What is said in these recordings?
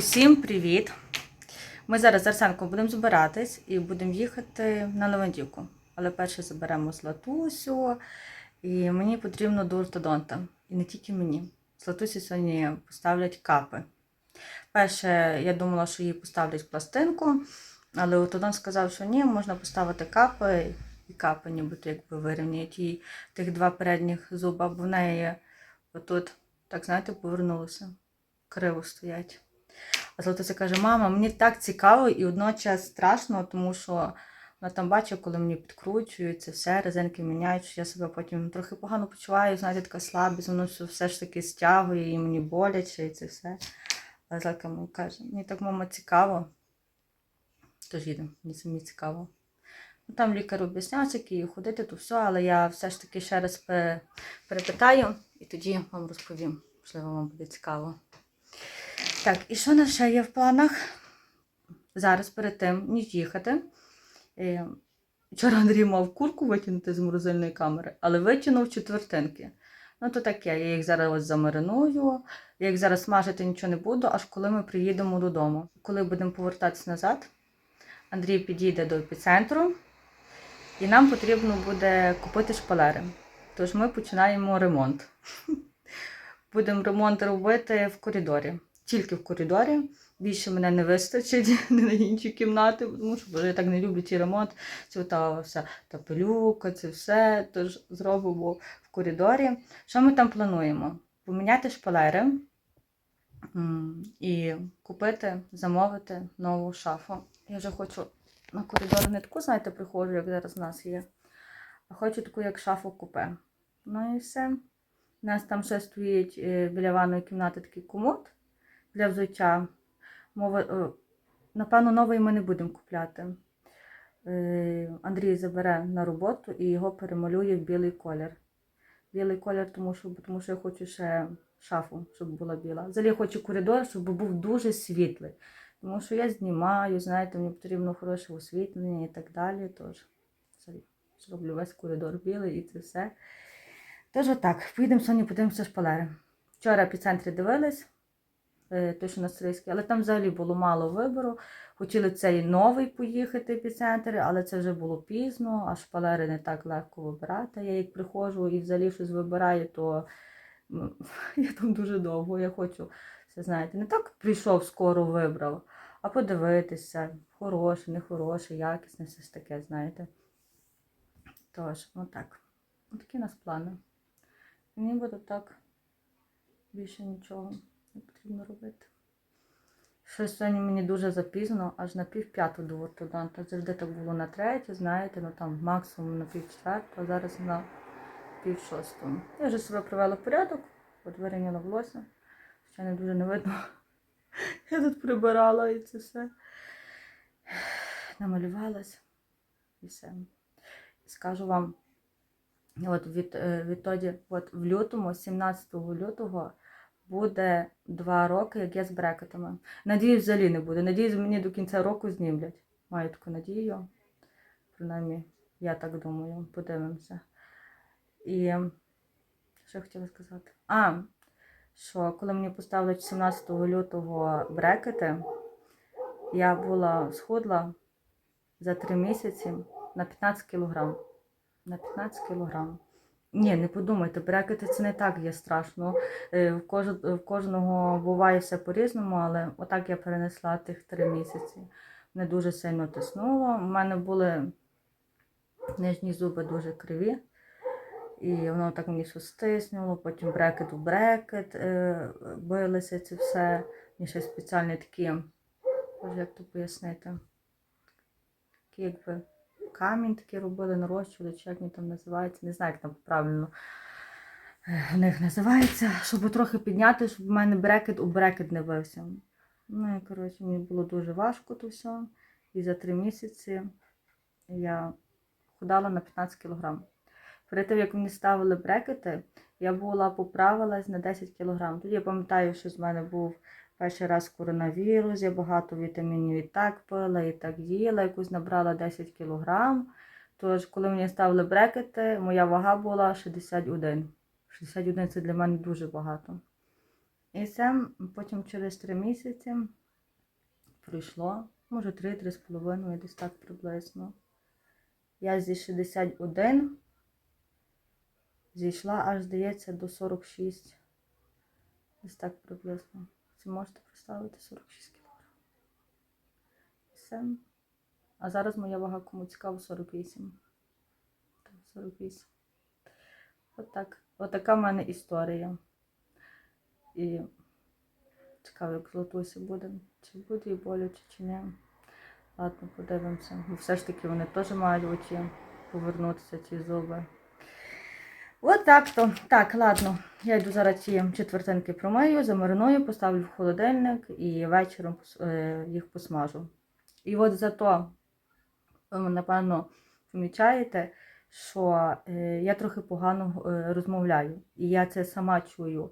Усім привіт! Ми зараз з Арсенком будемо збиратись і будемо їхати на Левандівку. Але перше заберемо Златусю, і мені потрібно до ортодонта. І не тільки мені. Златусі сьогодні поставлять капи. Перше, я думала, що їй поставлять пластинку, але ортодонт сказав, що ні, можна поставити капи, і капи нібито якби вирівняють їй тих два передніх зуба, бо в неї отут, так знаєте, повернулося. Криво стоять. А Златуся каже, мама, мені так цікаво і водночас страшно, тому що вона там бачить, коли мені підкручують все, резинки міняють, що я себе потім трохи погано почуваю, знаєте, така слабість, воно все, ж таки стягує, і мені боляче, і це все. Але Златка мені каже, мені так, мама, цікаво. Тож їдемо, мені самі цікаво. Ну, Там лікар об'ясняв, як її ходити, то все, але я все ж таки ще раз перепитаю і тоді вам розповім. Можливо, вам буде цікаво. Так, і що на ще є в планах? Зараз перед тим, ніж їхати. е, Вчора Андрій мав курку витягнути з морозильної камери, але витягнув четвертинки. Ну, то таке, я їх зараз ось замариную. Я їх зараз смажити нічого не буду, аж коли ми приїдемо додому. Коли будемо повертатися назад, Андрій підійде до епіцентру, і нам потрібно буде купити шпалери. Тож ми починаємо ремонт. Будемо ремонт робити в коридорі. Тільки в коридорі. Більше мене не вистачить не на інші кімнати, тому що боже, я так не люблю ці ремонт. Це та вся та пилюка, це все. Тож зробимо в коридорі. Що ми там плануємо? Поміняти шпалери і купити, замовити нову шафу. Я вже хочу на коридор не таку, знаєте, приходжу, як зараз у нас є. А хочу таку, як шафу купе. Ну і все. У нас там ще стоїть е, біля ванної кімнати такий комод для взуття. Мова, е, напевно, новий ми не будемо купляти. Е, Андрій забере на роботу і його перемалює в білий колір. Білий колір, тому що, тому що я хочу ще шафу, щоб була біла. Взагалі я хочу коридор, щоб був дуже світлий. Тому що я знімаю, знаєте, мені потрібно хороше освітлення і так далі. Тож, зроблю весь коридор білий і це все. Тож отак, поїдемо сьогодні, подивимося шпалери. Вчора в епіцентрі дивились, той, що на Стрийській, але там взагалі було мало вибору. Хотіли цей новий поїхати епіцентр, але це вже було пізно, а шпалери не так легко вибирати. Я як приходжу і взагалі щось вибираю, то я там дуже довго. Я хочу, все знаєте, не так прийшов, скоро вибрав, а подивитися, хороше, не хороше, якісне, все ж таке, знаєте. Тож, отак. Такі у нас плани. Буде так більше нічого не потрібно робити. Щось сьогодні мені дуже запізно, аж на пів п'яту до ортодонта. Завжди так було на третю, знаєте, ну там максимум на пів четверту, а зараз на пів шосту. Я вже себе привела в порядок, от вирівняла волосся. Ще не дуже не видно. Я тут прибирала і це все. Намалювалась і все. Скажу вам, От від, е, відтоді, от в лютому, 17 лютого, буде два роки, як я з брекетами. Надіюсь, взагалі не буде. Надіюсь, мені до кінця року знімлять. Маю таку надію. Принаймні, я так думаю, подивимося. І що я хотіла сказати? А, що коли мені поставили 17 лютого брекети, я була схудла за три місяці на 15 кілограм на 15 кілограм. Ні, не подумайте, брекети це не так є страшно. Е, В, кож... в кожного буває все по-різному, але отак я перенесла тих три місяці. Не дуже сильно тиснуло. У мене були нижні зуби дуже криві. І воно так мені стиснуло, потім брекет у брекет е, билися це все. І ще спеціальні такі, як то пояснити, такі якби камінь такий робили, нарощували, чи як він там називається, не знаю, як там правильно в них називається, щоб трохи підняти, щоб в мене брекет у брекет не бився. Ну і коротше, мені було дуже важко то все. І за три місяці я худала на 15 кілограм. Перед тим, як мені ставили брекети, я була поправилась на 10 кілограм. Тоді я пам'ятаю, що з мене був перший раз коронавірус, я багато вітамінів і так пила, і так їла, якусь набрала 10 кілограм. Тож, коли мені ставили брекети, моя вага була 61. 61 це для мене дуже багато. І це потім через 3 місяці пройшло. Може 3-3,5, десь так приблизно. Я зі 61 зійшла аж, здається, до 46. Десь так приблизно. Це можете представити 46 кг. Все. А зараз моя вага кому цікаво 48. Так, 48. Отак. Отака в мене історія. І цікаво, як златуся буде. Чи буде і боляче, чи ні. Ладно, подивимося. Бо все ж таки вони теж мають в очі повернутися ці зуби. От так то. Так, ладно. Я йду зараз ці четвертинки промию, замариную, поставлю в холодильник і вечором е, їх посмажу. І от зато, напевно, помічаєте, що е, я трохи погано е, розмовляю. І я це сама чую.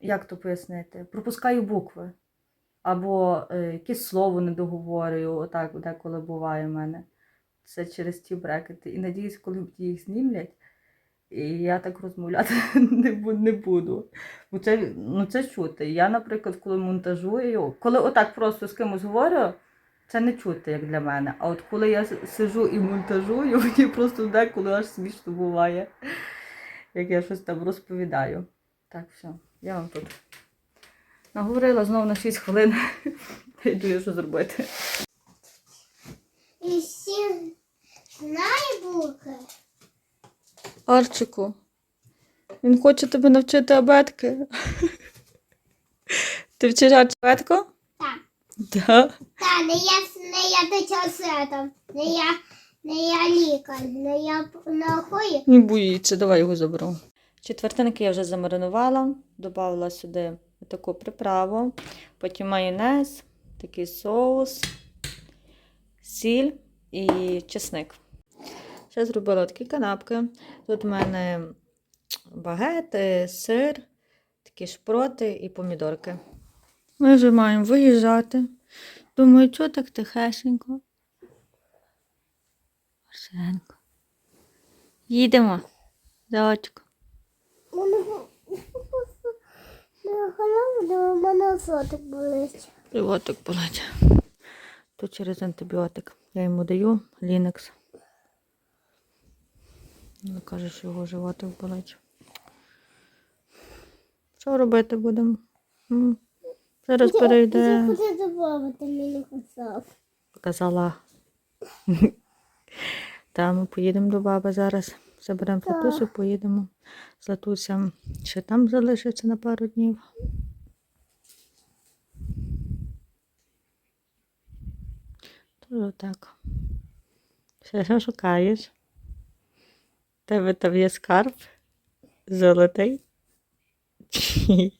Як то пояснити? Пропускаю букви. Або якесь слово не договорюю, отак деколи буває в мене. Це через ті брекети. І надіюсь, коли їх знімлять, і я так розмовляти не, буду. Бо це, ну, це чути. Я, наприклад, коли монтажую, коли отак просто з кимось говорю, це не чути, як для мене. А от коли я сижу і монтажую, мені просто деколи аж смішно буває, як я щось там розповідаю. Так, все, я вам тут наговорила знову на 6 хвилин. Йду що зробити. І всі знає букви. Арчику, він хоче тебе навчити абетки. Ти вчиш абетку? Так. Так. Та, не я, не я до не я, не я лікар, не я нахую. Не боїться, давай його заберу. Четвертинки я вже замаринувала, додала сюди таку приправу, потім майонез, такий соус, сіль і чесник. Ще зробила такі канапки. Тут в мене багети, сир, такі шпроти і помідорки. Ми вже маємо виїжджати. Думаю, чого так тихесенько? Арсенко. Їдемо. Зайчик. Не головне, у мене сотик болить. Животик болить. То через антибіотик. Я йому даю лінекс. Він каже, що його животик болить. Що робити будемо? Зараз перейде. Я хочу добавити мені кусав. Показала. Та ми поїдемо до баби зараз. Заберемо Так. Златусю, поїдемо. Златуся ще там залишиться на пару днів. Тож так. Ще що шукаєш? Тебе там є скарб? Золотий?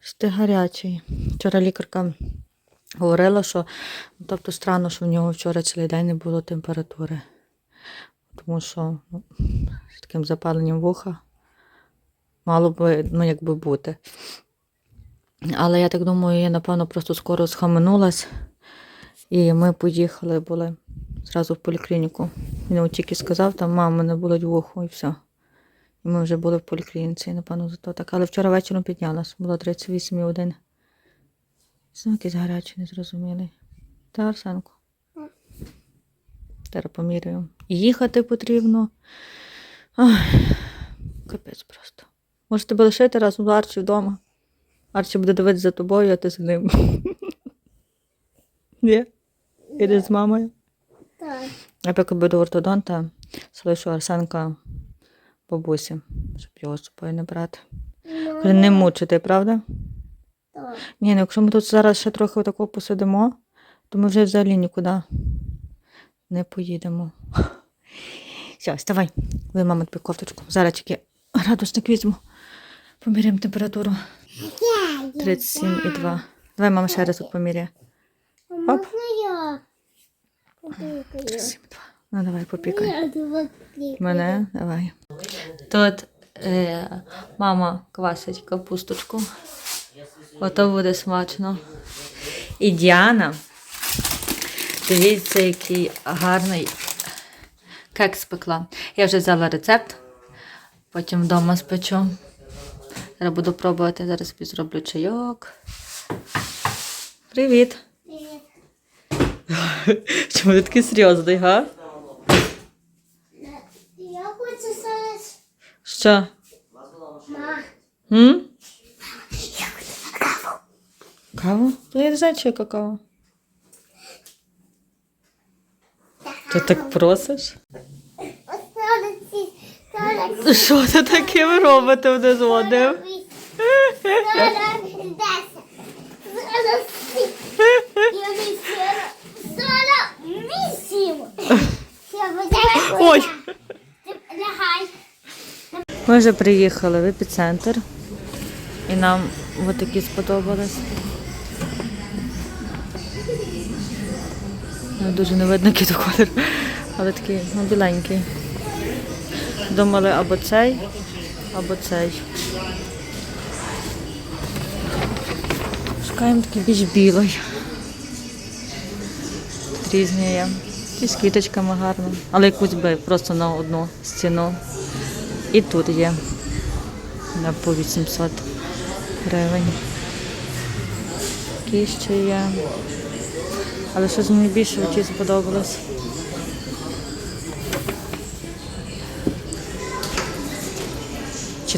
Що ти гарячий. Вчора лікарка говорила, що ну, тобто странно, що в нього вчора цілий день не було температури. Тому що ну, з таким запаленням вуха мало би, ну, якби бути. Але я так думаю, я, напевно, просто скоро схаменулась. І ми поїхали були зразу в поліклініку. Він тільки сказав, там мама мене болить вухо і все. І ми вже були в поліклініці, напевно, зато так. Але вчора вечором піднялась, було 38,1. Знову якийсь гарячий, незрозумілий. Та, Арсенко? Зараз поміряю. Їхати потрібно. Ай, капець просто. Може тебе лишити разом з Арчі вдома? Арчі буде дивитися за тобою, а ти за ним. Ні? Іди з мамою. Так. Я поки буду ортодонта, залишу Арсенка бабусі, щоб його з собою не брати. Не мучити, правда? Так. Ні, ну якщо ми тут зараз ще трохи отако посидимо, то ми вже взагалі нікуди не поїдемо. Все, вставай. Ви, мама, тобі кофточку. Зараз тільки градусник візьму. Поміряємо температуру. 37,2. Давай, мама, ще раз тут поміряє. Можна я? Попікаю. 37,2. Ну, давай, попікай. Мене, давай. Тут е, мама квасить капусточку. Ото буде смачно. І Діана. Дивіться, який гарний кекс пекла. Я вже взяла рецепт, потім вдома спечу. Зараз буду пробувати, зараз собі зроблю чайок. Привіт! Чому ти такий серйозний, га? Я хочу зараз. Що? Ма. М? Каву? Ну, я не знаю, чи яка кава. Ти так просиш? Що ти таке ви робите один. Ой. Ми вже приїхали в епіцентр. І нам от такі сподобались. Ну, Дуже не видно, який колір, але такий ну, біленький. Думали або цей, або цей. Шукаємо такий більш білий. Різні є. І з квіточками гарно. Але якусь би просто на одну стіну. І тут є на по 800 гривень. Такі ще є. Але щось мені більше оті сподобалось.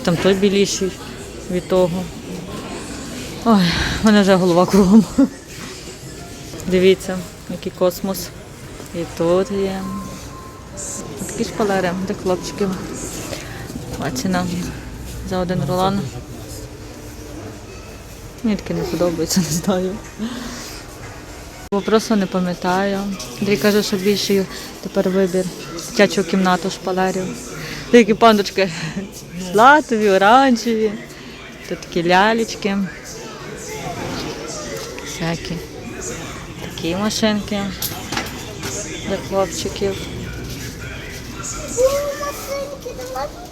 Там той біліший від того. Ой, в мене вже голова кругом. Дивіться, який космос. І тут є. Такі шпалери для хлопчиків. Ціна за один рулон. Мені таке не подобається, не знаю. Бо просто не пам'ятаю. Андрій каже, що більший тепер вибір дитячу кімнату шпалерів. Такі пандочки златові, оранжеві. Тут такі лялечки. Всякі. Такі машинки для хлопчиків. Машинки,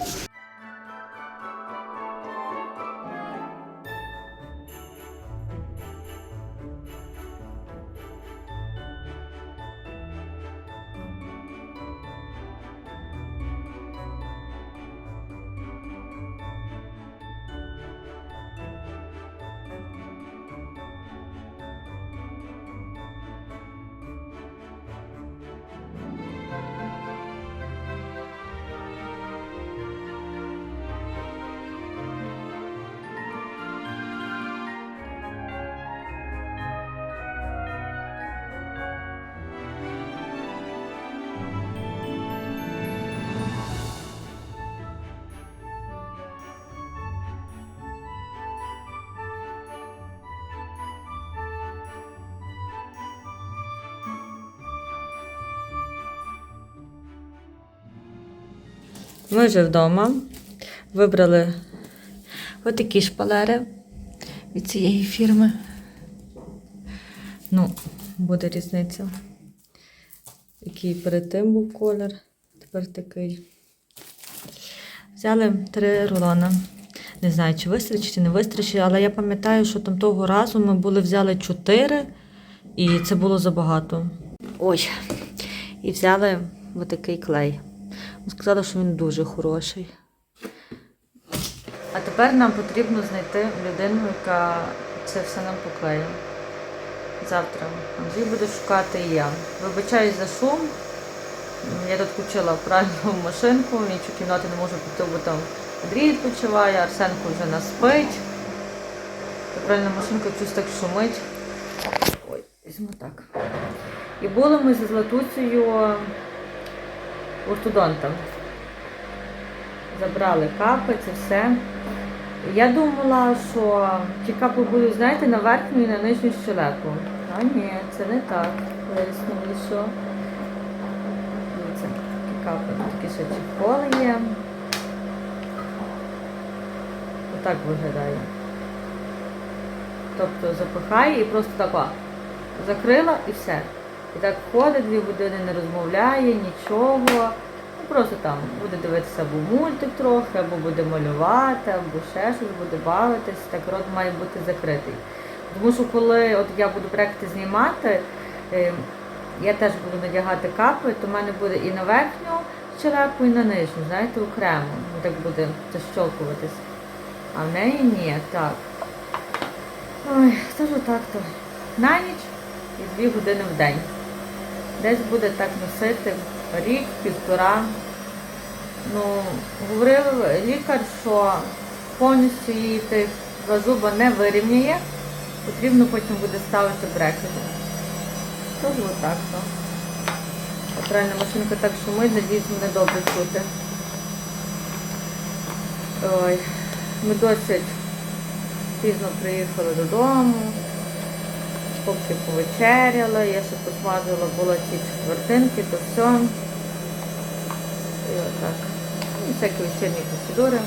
Ми вже вдома. Вибрали отакі шпалери від цієї фірми. Ну, буде різниця. Який перед тим був колір, тепер такий. Взяли три рулона. Не знаю, чи вистачить, чи не вистачить, але я пам'ятаю, що там того разу ми були взяли чотири, і це було забагато. Ой. І взяли отакий клей. Сказали, що він дуже хороший. А тепер нам потрібно знайти людину, яка це все нам поклеїла. Завтра Андрій буде шукати і я. Вибачаюсь за шум. Я тут включила пральну машинку, в іншу кімнату не можу піти, бо там Андрій відпочиває, Арсенко вже нас спить. Та пральна машинка щось так шумить. Ой, візьму так. І були ми зі Златуцею ортодонтом. Забрали капи, це все. Я думала, що ті капи будуть, знаєте, на верхню і на нижню щелепу. А ні, це не так. Вияснили, що. Дивіться, такі капи, тут такі ще чехоли є. Отак виглядає. Тобто запихає і просто так закрила і все. І так ходить дві години, не розмовляє, нічого. Ну просто там буде дивитися або мультик трохи, або буде малювати, або ще щось, буде бавитись. Так рот має бути закритий. Тому що коли от я буду проекти знімати, е, я теж буду надягати капи, то в мене буде і на верхню щелепу, і на нижню, знаєте, окремо. Ну, Так буде защолкуватись. А в неї ні, так. Ой, це ж так то. На ніч і дві години в день. Десь буде так носити рік, півтора. Ну, говорив лікар, що повністю її тих два зуба не вирівняє, потрібно потім буде ставити брекети. Тож отак то. Правильно, машинка так шумить, надіюсь, мене добре чути. Ой, ми досить пізно приїхали додому, поки повечеряли, я ще посмажила була ті четвертинки, то все. І отак. І всякі вечірні процедури.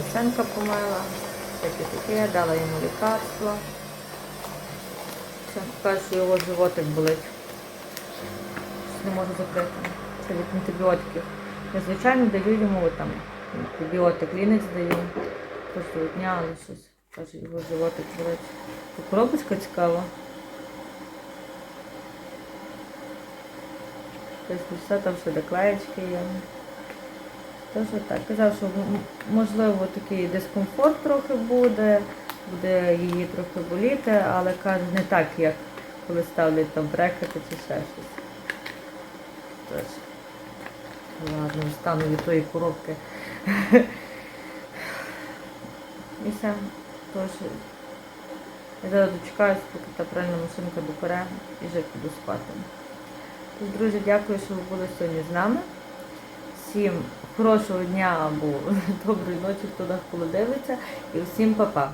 Оценка помила, всяке таке, дала йому лікарство. Все, його животик болить. Не можу закрити. Це від антибіотиків. Я звичайно даю йому там антибіотик, лінець даю кожного дня, але щось. Каже, його болить. Тут коробочка цікава. Тобто все там ще доклеєчки є. Тож так. Казав, що можливо такий дискомфорт трохи буде, буде її трохи боліти, але каже, не так, як коли ставлять там брекети чи ще щось. Тож, ладно, встану від тої коробки. І все. Тож, я зараз дочекаюся, поки та пральна машинка допере і вже піду спати. Тож, друзі, дякую, що ви були сьогодні з нами. Всім хорошого дня або доброї ночі, хто нас коли дивиться. І всім па-па.